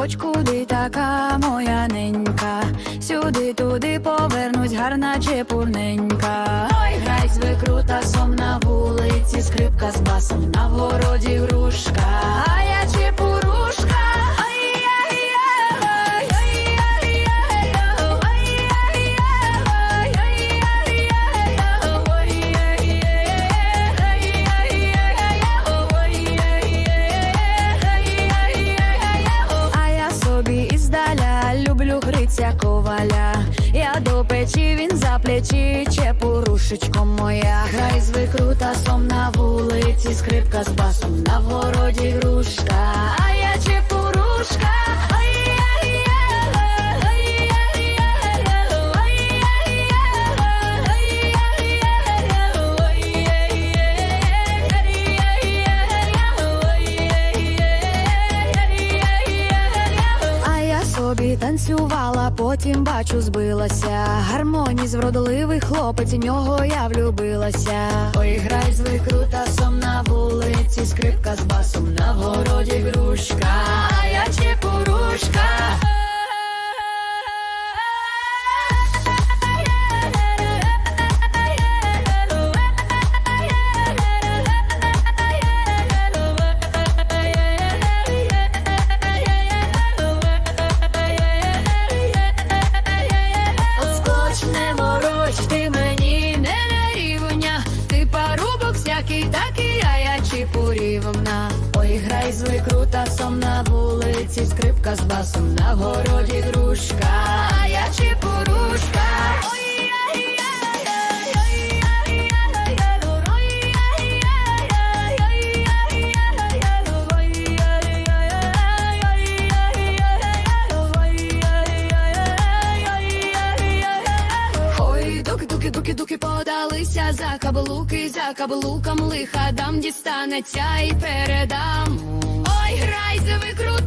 хоч куди така моя ненька, сюди туди повернуть, гарна чепурненька. Ой, грай звикрута сом на вулиці, скрипка з басом на городі. Люблю коваля. Я до печі, він за плечі, чепурушечко моя. Грай з викрутасом на вулиці, скрипка з басом на вгороді грушка. Танцювала, потім бачу, збилася. Гармоніст вродливий хлопець, нього я влюбилася. Ой, грай з викрутасом на вулиці, скрипка з басом на городі грушка. Чіпурівна. Грай з викрутасом на вулиці, скрипка з басом на городі грушка. Подалися за каблуки, за каблуком лиха дам дістанеться і передам. Ой, грай за викрутасом